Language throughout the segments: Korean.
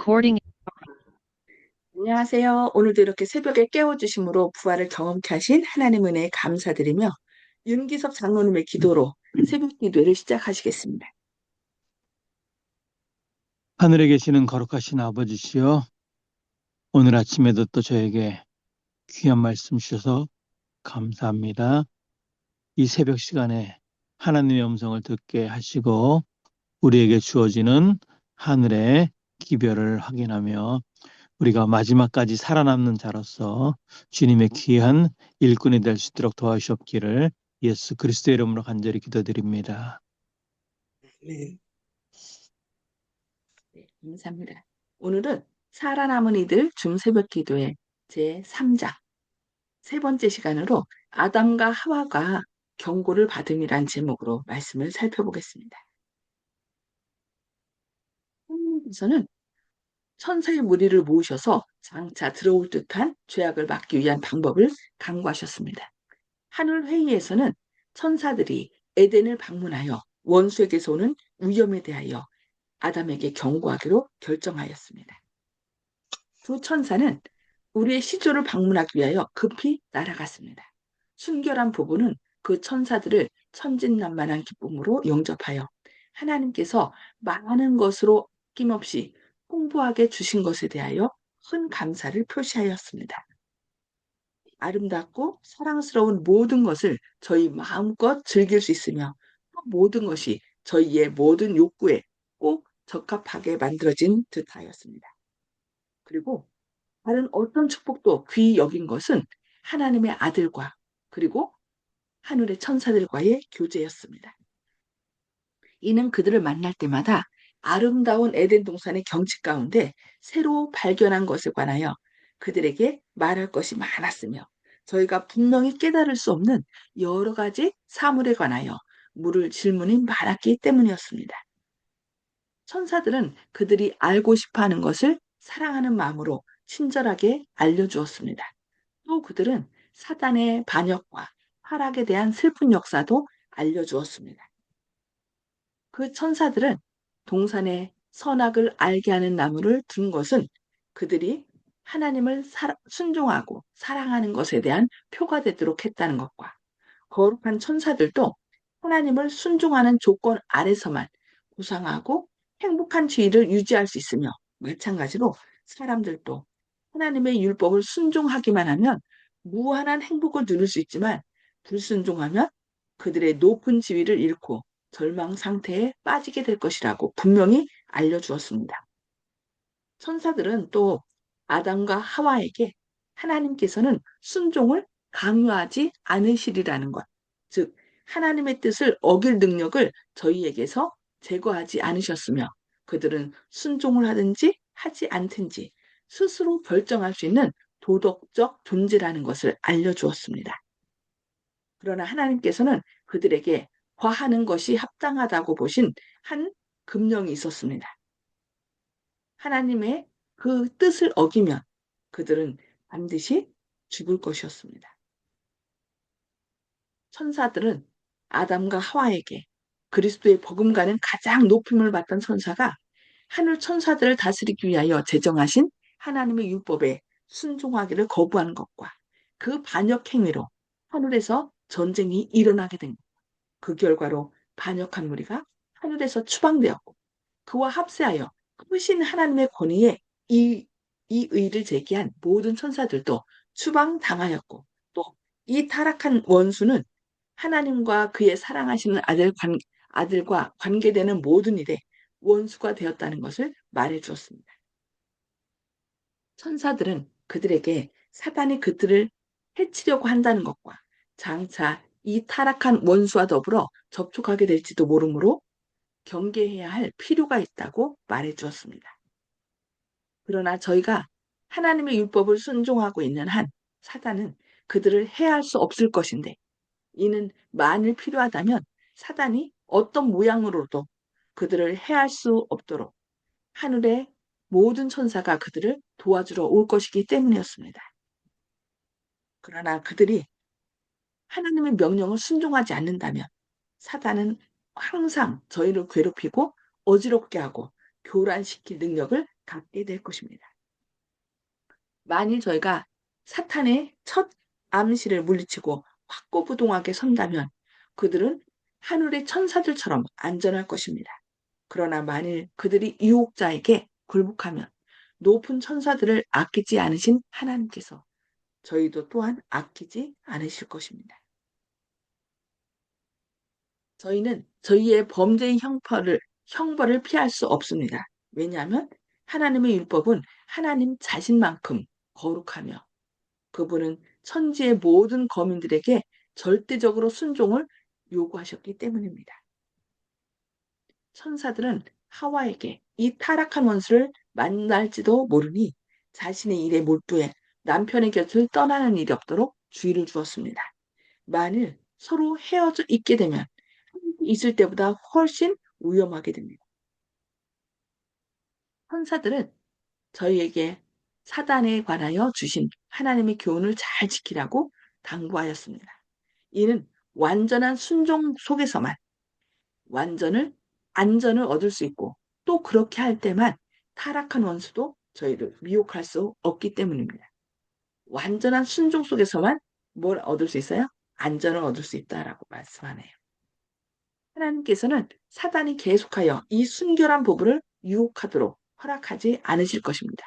Recording 안녕하세요. 오늘도 이렇게 새벽에 깨워주심으로 부활을 경험케 하신 하나님 은혜에 감사드리며 윤기섭 장로님의 기도로 새벽 기도를 시작하시겠습니다. 하늘에 계시는 거룩하신 아버지시여, 오늘 아침에도 또 저에게 귀한 말씀 주셔서 감사합니다. 이 새벽 시간에 하나님의 음성을 듣게 하시고, 우리에게 주어지는 하늘의 기별을 확인하며, 우리가 마지막까지 살아남는 자로서 주님의 귀한 일꾼이 될 수 있도록 도와주시옵기를 예수 그리스도의 이름으로 간절히 기도드립니다. 네. 네, 감사합니다. 오늘은 살아남은 이들 중 새벽 기도의 제 3장 세 번째 시간으로 아담과 하와가 경고를 받음이란 제목으로 말씀을 살펴보겠습니다. 하나님께서는 천사의 무리를 모으셔서 장차 들어올 듯한 죄악을 막기 위한 방법을 강구하셨습니다. 하늘 회의에서는 천사들이 에덴을 방문하여 원수에게서 오는 위험에 대하여 아담에게 경고하기로 결정하였습니다. 두 천사는 우리의 시조를 방문하기 위하여 급히 날아갔습니다. 순결한 부부는 그 천사들을 천진난만한 기쁨으로 영접하여 하나님께서 많은 것으로 아낌없이 풍부하게 주신 것에 대하여 큰 감사를 표시하였습니다. 아름답고 사랑스러운 모든 것을 저희 마음껏 즐길 수 있으며 또 모든 것이 저희의 모든 욕구에 꼭 적합하게 만들어진 듯하였습니다. 그리고 다른 어떤 축복도 귀히 여긴 것은 하나님의 아들과 그리고 하늘의 천사들과의 교제였습니다. 이는 그들을 만날 때마다 아름다운 에덴 동산의 경치 가운데 새로 발견한 것에 관하여 그들에게 말할 것이 많았으며 저희가 분명히 깨달을 수 없는 여러 가지 사물에 관하여 물을 질문이 많았기 때문이었습니다. 천사들은 그들이 알고 싶어 하는 것을 사랑하는 마음으로 친절하게 알려주었습니다. 또 그들은 사단의 반역과 하락에 대한 슬픈 역사도 알려주었습니다. 그 천사들은 동산에 선악을 알게 하는 나무를 둔 것은 그들이 하나님을 사, 순종하고 사랑하는 것에 대한 표가 되도록 했다는 것과 거룩한 천사들도 하나님을 순종하는 조건 아래서만 고상하고 행복한 지위를 유지할 수 있으며 마찬가지로 사람들도 하나님의 율법을 순종하기만 하면 무한한 행복을 누릴 수 있지만 불순종하면 그들의 높은 지위를 잃고 절망 상태에 빠지게 될 것이라고 분명히 알려주었습니다. 천사들은 또 아담과 하와에게 하나님께서는 순종을 강요하지 않으시리라는 것, 즉 하나님의 뜻을 어길 능력을 저희에게서 제거하지 않으셨으며 그들은 순종을 하든지 하지 않든지 스스로 결정할 수 있는 도덕적 존재라는 것을 알려주었습니다. 그러나 하나님께서는 그들에게 과하는 것이 합당하다고 보신 한 금령이 있었습니다. 하나님의 그 뜻을 어기면 그들은 반드시 죽을 것이었습니다. 천사들은 아담과 하와에게 그리스도의 버금가는 가장 높임을 받던 천사가 하늘 천사들을 다스리기 위하여 제정하신 하나님의 율법에 순종하기를 거부하는 것과 그 반역 행위로 하늘에서 전쟁이 일어나게 된 것. 그 결과로 반역한 무리가 하늘에서 추방되었고 그와 합세하여 크신 하나님의 권위에 이, 이 의를 제기한 모든 천사들도 추방당하였고 또 이 타락한 원수는 하나님과 그의 사랑하시는 아들 관, 아들과 관계되는 모든 일에 원수가 되었다는 것을 말해 주었습니다. 천사들은 그들에게 사단이 그들을 해치려고 한다는 것과 장차 이 타락한 원수와 더불어 접촉하게 될지도 모르므로 경계해야 할 필요가 있다고 말해 주었습니다. 그러나 저희가 하나님의 율법을 순종하고 있는 한 사단은 그들을 해할 수 없을 것인데 이는 만일 필요하다면 사단이 어떤 모양으로도 그들을 해할 수 없도록 하늘의 모든 천사가 그들을 도와주러 올 것이기 때문이었습니다. 그러나 그들이 하나님의 명령을 순종하지 않는다면 사단은 항상 저희를 괴롭히고 어지럽게 하고 교란시킬 능력을 갖게 될 것입니다. 만일 저희가 사탄의 첫 암시를 물리치고 확고부동하게 선다면 그들은 하늘의 천사들처럼 안전할 것입니다. 그러나 만일 그들이 유혹자에게 굴복하면 높은 천사들을 아끼지 않으신 하나님께서 저희도 또한 아끼지 않으실 것입니다. 저희는 저희의 범죄의 형벌을, 형벌을 피할 수 없습니다. 왜냐하면 하나님의 율법은 하나님 자신만큼 거룩하며 그분은 천지의 모든 거민들에게 절대적으로 순종을 요구하셨기 때문입니다. 천사들은 하와에게 이 타락한 원수를 만날지도 모르니 자신의 일에 몰두해 남편의 곁을 떠나는 일이 없도록 주의를 주었습니다. 만일 서로 헤어져 있게 되면 있을 때보다 훨씬 위험하게 됩니다. 천사들은 저희에게 사단에 관하여 주신 하나님의 교훈을 잘 지키라고 당부하였습니다. 이는 완전한 순종 속에서만 완전을 안전을 얻을 수 있고 또 그렇게 할 때만 타락한 원수도 저희를 미혹할 수 없기 때문입니다. 완전한 순종 속에서만 뭘 얻을 수 있어요? 안전을 얻을 수 있다라고 말씀하네요. 하나님께서는 사단이 계속하여 이 순결한 부부를 유혹하도록 허락하지 않으실 것입니다.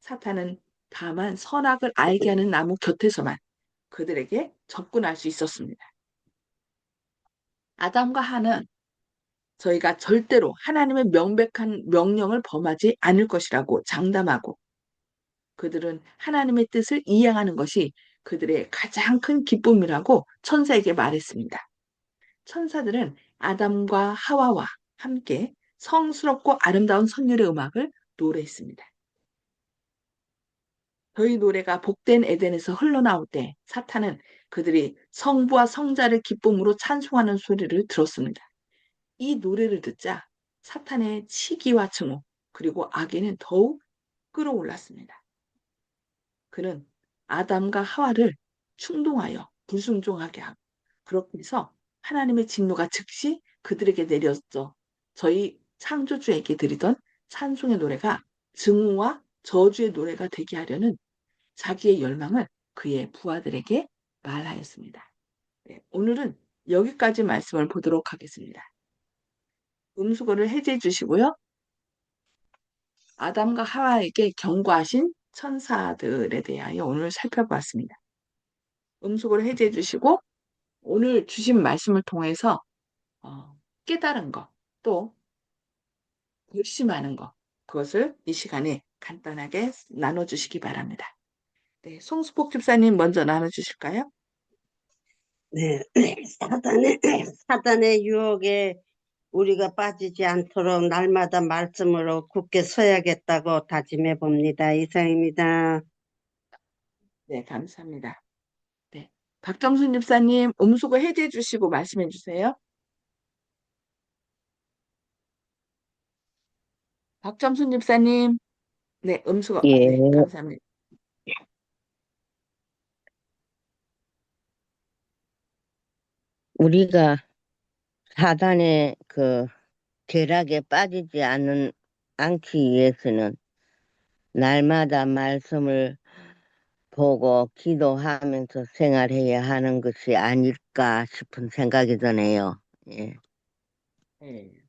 사탄은 다만 선악을 알게 하는 나무 곁에서만 그들에게 접근할 수 있었습니다. 아담과 하는 저희가 절대로 하나님의 명백한 명령을 범하지 않을 것이라고 장담하고 그들은 하나님의 뜻을 이행하는 것이 그들의 가장 큰 기쁨이라고 천사에게 말했습니다. 천사들은 아담과 하와와 함께 성스럽고 아름다운 선율의 음악을 노래했습니다. 저희 노래가 복된 에덴에서 흘러나올 때 사탄은 그들이 성부와 성자를 기쁨으로 찬송하는 소리를 들었습니다. 이 노래를 듣자 사탄의 치기와 증오 그리고 악에는 더욱 끌어올랐습니다. 그는 아담과 하와를 충동하여 불순종하게 하고 그렇게 해서 하나님의 진노가 즉시 그들에게 내렸죠. 저희 창조주에게 드리던 찬송의 노래가 증오와 저주의 노래가 되게 하려는 자기의 열망을 그의 부하들에게 말하였습니다. 네, 오늘은 여기까지 말씀을 보도록 하겠습니다. 음수거를 해제해 주시고요. 아담과 하와에게 경고하신 천사들에 대하여 오늘 살펴보았습니다. 음수거를 해제해 주시고 오늘 주신 말씀을 통해서 어, 깨달은 것, 또 결심하는 것, 그것을 이 시간에 간단하게 나눠주시기 바랍니다. 네, 송수복 집사님 먼저 나눠주실까요? 네, 사단의, 사단의 유혹에 우리가 빠지지 않도록 날마다 말씀으로 굳게 서야겠다고 다짐해 봅니다. 이상입니다. 네, 감사합니다. 네, 박정순 집사님 음수거 해제해 주시고 말씀해 주세요. 박정순 집사님, 네, 음수거, 예. 네, 감사합니다. 우리가 사단의 그 궤락에 빠지지 않는 않기 위해서는 날마다 말씀을 보고 기도하면서 생활해야 하는 것이 아닐까 싶은 생각이 드네요. 예. 네.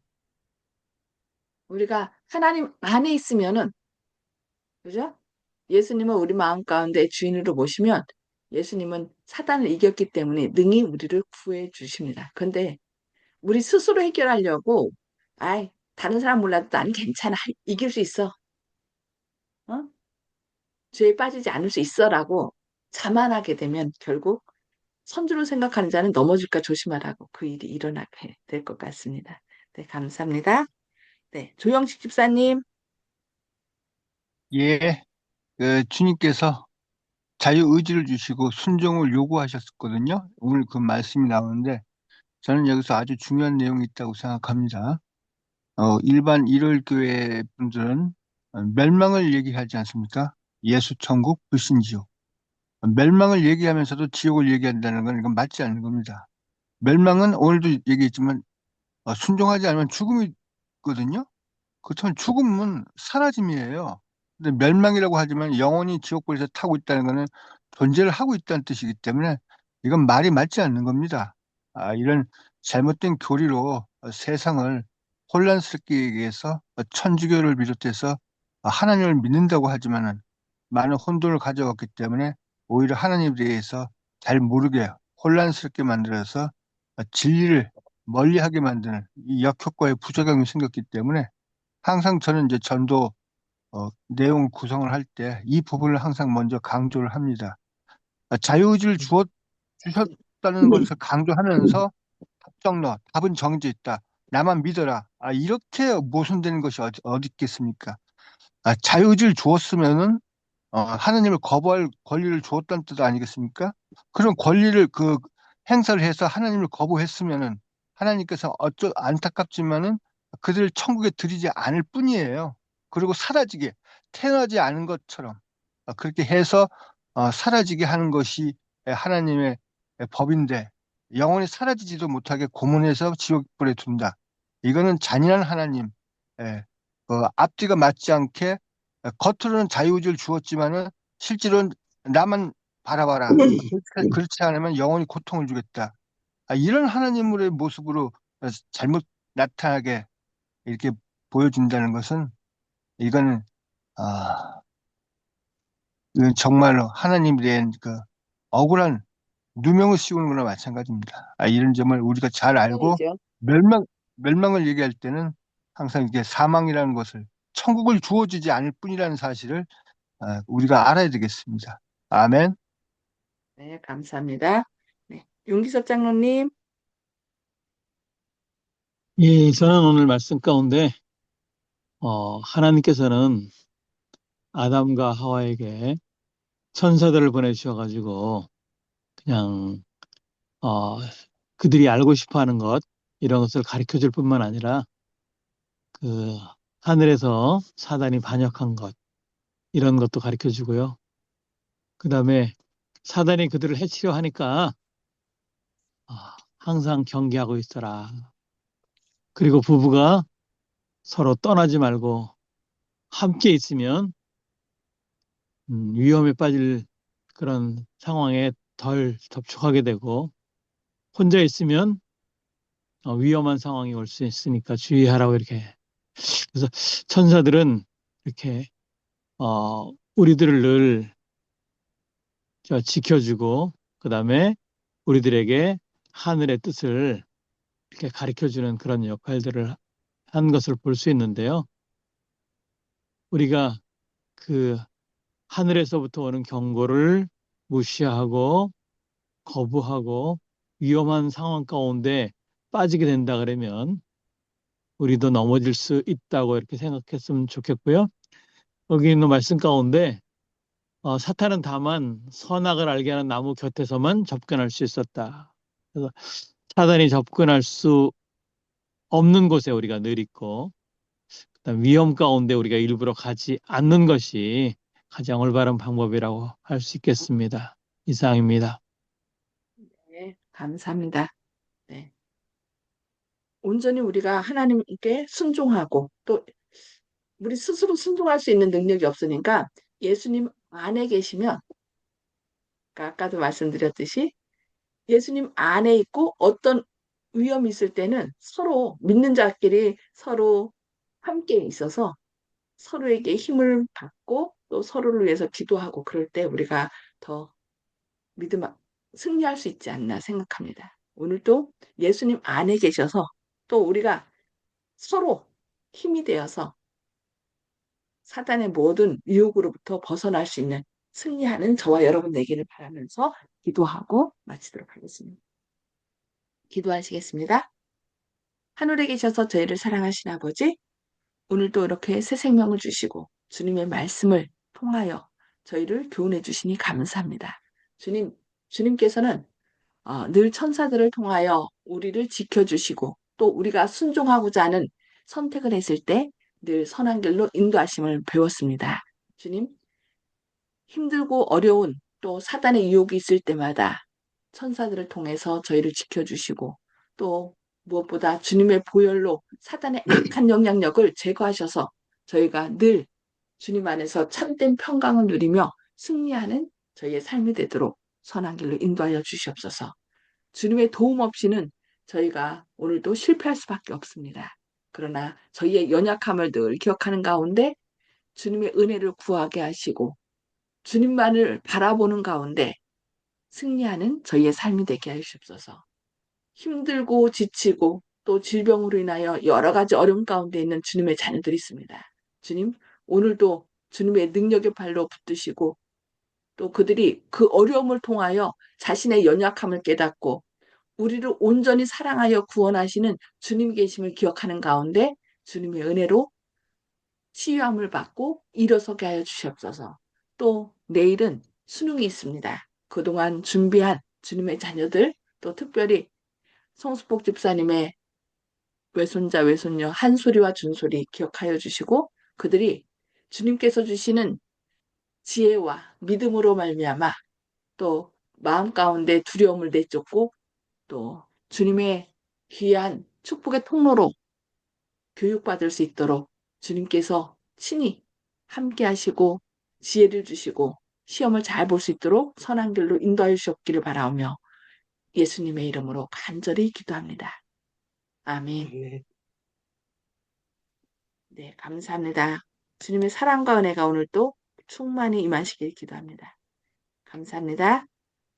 우리가 하나님 안에 있으면은, 그죠? 예수님은 우리 마음 가운데 주인으로 모시면 예수님은 사단을 이겼기 때문에 능히 우리를 구해 주십니다. 근데 우리 스스로 해결하려고, 아이, 다른 사람 몰라도 나는 괜찮아. 이길 수 있어. 어? 죄에 빠지지 않을 수 있어라고 자만하게 되면 결국 선주로 생각하는 자는 넘어질까 조심하라고 그 일이 일어나게 될 것 같습니다. 네, 감사합니다. 네, 조영식 집사님. 예, 그 주님께서 자유 의지를 주시고 순종을 요구하셨거든요. 오늘 그 말씀이 나오는데 저는 여기서 아주 중요한 내용이 있다고 생각합니다. 어, 일반 일월 교회 분들은 멸망을 얘기하지 않습니까? 예수 천국, 불신 지옥. 멸망을 얘기하면서도 지옥을 얘기한다는 건 이건 맞지 않는 겁니다. 멸망은 오늘도 얘기했지만 어, 순종하지 않으면 죽음이거든요. 그렇다면 죽음은 사라짐이에요. 근데 멸망이라고 하지만 영원히 지옥불에서 타고 있다는 것은 존재를 하고 있다는 뜻이기 때문에 이건 말이 맞지 않는 겁니다. 아, 이런 잘못된 교리로 세상을 혼란스럽게 얘기해서 천주교를 비롯해서 하나님을 믿는다고 하지만은 많은 혼돈을 가져왔기 때문에 오히려 하나님에 대해서 잘 모르게 혼란스럽게 만들어서 진리를 멀리하게 만드는 이 역효과의 부작용이 생겼기 때문에 항상 저는 이제 전도 어, 내용 구성을 할 때 이 부분을 항상 먼저 강조를 합니다. 아, 자유의지를 주었, 주셨다는 것을 강조하면서 답정 너, 답은 정해져 있다. 나만 믿어라. 아, 이렇게 모순되는 것이 어디, 어디 있겠습니까? 아, 자유의지를 주었으면은 어, 하나님을 거부할 권리를 주었다는 뜻 아니겠습니까? 그런 권리를 그 행사를 해서 하나님을 거부했으면은 하나님께서 어쩌 안타깝지만은 그들을 천국에 들이지 않을 뿐이에요. 그리고 사라지게 태어나지 않은 것처럼 어, 그렇게 해서 어, 사라지게 하는 것이 하나님의 법인데 영원히 사라지지도 못하게 고문해서 지옥불에 둔다. 이거는 잔인한 하나님, 예, 그 앞뒤가 맞지 않게 겉으로는 자유의지를 주었지만은 실제로는 나만 바라봐라. 그렇지, 그렇지 않으면 영원히 고통을 주겠다. 아, 이런 하나님의 모습으로 잘못 나타나게 이렇게 보여준다는 것은 이거는 아 이건 정말로 하나님에 대한 그 억울한 누명을 씌우는 거나 마찬가지입니다. 아, 이런 점을 우리가 잘 알고. 멸망 멸망을 얘기할 때는 항상 이게 사망이라는 것을 천국을 주어지지 않을 뿐이라는 사실을 아, 우리가 알아야 되겠습니다. 아멘. 네, 감사합니다. 네, 윤기섭 장로님. 예, 저는 오늘 말씀 가운데, 어, 하나님께서는 아담과 하와에게 천사들을 보내주셔가지고, 그냥, 어, 그들이 알고 싶어 하는 것, 이런 것을 가르쳐 줄 뿐만 아니라, 그, 하늘에서 사단이 반역한 것, 이런 것도 가르쳐 주고요. 그 다음에 사단이 그들을 해치려 하니까, 아, 항상 경계하고 있어라. 그리고 부부가 서로 떠나지 말고 함께 있으면 음, 위험에 빠질 그런 상황에 덜 접촉하게 되고 혼자 있으면 어, 위험한 상황이 올 수 있으니까 주의하라고 이렇게 그래서 천사들은 이렇게 어, 우리들을 늘 저, 지켜주고 그 다음에 우리들에게 하늘의 뜻을 이렇게 가르쳐 주는 그런 역할들을 한 것을 볼 수 있는데요. 우리가 그 하늘에서부터 오는 경고를 무시하고 거부하고 위험한 상황 가운데 빠지게 된다 그러면 우리도 넘어질 수 있다고 이렇게 생각했으면 좋겠고요. 여기 있는 말씀 가운데 어, 사탄은 다만 선악을 알게 하는 나무 곁에서만 접근할 수 있었다. 그래서 사단이 접근할 수 없는 곳에 우리가 늘 있고 그다음 위험 가운데 우리가 일부러 가지 않는 것이 가장 올바른 방법이라고 할 수 있겠습니다. 이상입니다. 네, 감사합니다. 네. 온전히 우리가 하나님께 순종하고 또 우리 스스로 순종할 수 있는 능력이 없으니까 예수님 안에 계시면 그러니까 아까도 말씀드렸듯이 예수님 안에 있고 어떤 위험이 있을 때는 서로 믿는 자끼리 서로 함께 있어서 서로에게 힘을 받고 또 서로를 위해서 기도하고 그럴 때 우리가 더 믿음 승리할 수 있지 않나 생각합니다. 오늘도 예수님 안에 계셔서 또 우리가 서로 힘이 되어서 사단의 모든 유혹으로부터 벗어날 수 있는 승리하는 저와 여러분 되기를 바라면서 기도하고 마치도록 하겠습니다. 기도하시겠습니다. 하늘에 계셔서 저희를 사랑하신 아버지, 오늘도 이렇게 새 생명을 주시고 주님의 말씀을 통하여 저희를 교훈해 주시니 감사합니다. 주님, 주님께서는 어, 늘 천사들을 통하여 우리를 지켜주시고 또 우리가 순종하고자 하는 선택을 했을 때 늘 선한 길로 인도하심을 배웠습니다. 주님, 힘들고 어려운 또 사단의 유혹이 있을 때마다 천사들을 통해서 저희를 지켜주시고 또 무엇보다 주님의 보혈로 사단의 악한 영향력을 제거하셔서 저희가 늘 주님 안에서 참된 평강을 누리며 승리하는 저희의 삶이 되도록 선한 길로 인도하여 주시옵소서. 주님의 도움 없이는 저희가 오늘도 실패할 수밖에 없습니다. 그러나 저희의 연약함을 늘 기억하는 가운데 주님의 은혜를 구하게 하시고 주님만을 바라보는 가운데 승리하는 저희의 삶이 되게 하시옵소서. 힘들고 지치고 또 질병으로 인하여 여러 가지 어려움 가운데 있는 주님의 자녀들이 있습니다. 주님, 오늘도 주님의 능력의 발로 붙드시고 또 그들이 그 어려움을 통하여 자신의 연약함을 깨닫고 우리를 온전히 사랑하여 구원하시는 주님 계심을 기억하는 가운데 주님의 은혜로 치유함을 받고 일어서게 하여 주시옵소서. 또 내일은 수능이 있습니다. 그동안 준비한 주님의 자녀들 또 특별히 성수복 집사님의 외손자 외손녀 한소리와 준소리 기억하여 주시고 그들이 주님께서 주시는 지혜와 믿음으로 말미암아 또 마음 가운데 두려움을 내쫓고 또 주님의 귀한 축복의 통로로 교육받을 수 있도록 주님께서 친히 함께 하시고 지혜를 주시고 시험을 잘 볼 수 있도록 선한 길로 인도하여 주셨기를 바라오며 예수님의 이름으로 간절히 기도합니다. 아멘. 네, 감사합니다. 주님의 사랑과 은혜가 오늘도 충만히 임하시길 기도합니다. 감사합니다.